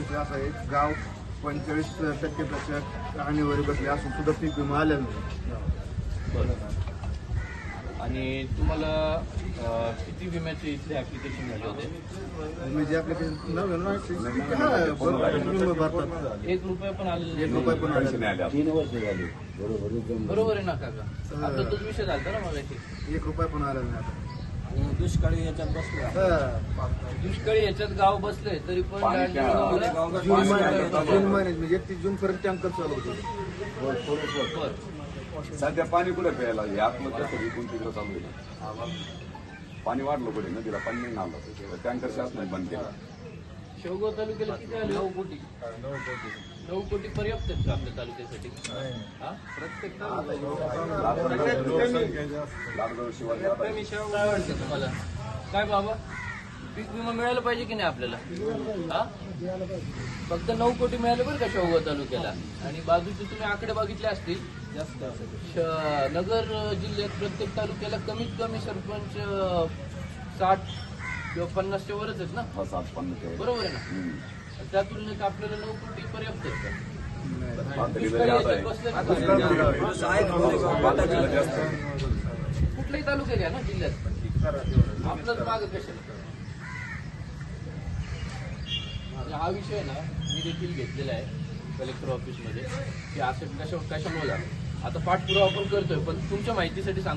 असा आहे. गाव पंचेचाळीस टक्केपेक्षा हानीवर बसले असून सुद्धा पीक विमा आलेला नाही. बरं. आणि तुम्हाला अं, किती विम्याचे इथले ऍप्लिकेशन झाले होते? म्हणजे आपल्याकडे नव्हे ना हा, भरपूर विमा भरतात. एक रुपया पण आलेला एक नाही. रुपये पण आलेला नाही. तीन वर्ष झाली. बरोबर एकदम बरोबर आहे ना काका? आपला तोच विषय झाला ना मला एक रुपया पण आलेला नाही आता. दुष्काळी याच्यात बसला हा. दुष्काळी याच्यात गाव बसलंय तरी पण जून महिन्यात जून महिन्यात. म्हणजे एकतीस जून पर्यंत टँकर चालू होते. सध्या पाणी कुठे प्यायला हे कसं विकून तिकडं चालू आहे. पाणी वाढलं कुठे? नदीला पाणी नाही आलं. टँकर शासनाने बंद केला. शेवगाव तालुक्याला किती आले? नऊ कोटी. नऊ कोटी. पर्याप्त आहेत का आपल्या तालुक्यासाठी? हा? प्रत्येक काय वाटतं तुम्हाला काय बाबा? पीक विमा मिळाला पाहिजे की नाही आपल्याला? हा? फक्त नऊ कोटी मिळाले बरं का शेवगाव तालुक्याला. आणि बाजूचे तुम्ही आकडे बघितले असतील. श- नगर जिल्ह्यात प्रत्येक तालुक्याला कमीत कमी सरपंच साठ किंवा पन्नासच्या वरच आहेत ना? हा सात पन्नास आहे. बरोबर आहे ना? हम्म. त्या तुलनेत आपल्याला नऊ कोटी पर्याप्त आहेत का जरी आता आहे. कुठलाही तालुका घ्या ना जिल्ह्यात आपलंच मागं कशाला? आणि हा विषय ना मी देखील घेतलेला आहे कलेक्टर ऑफिसमध्ये की असं कशा कशामुळे झालं? आता पाठपुरावा आपण करतोय पण तुमच्या माहितीसाठी सांग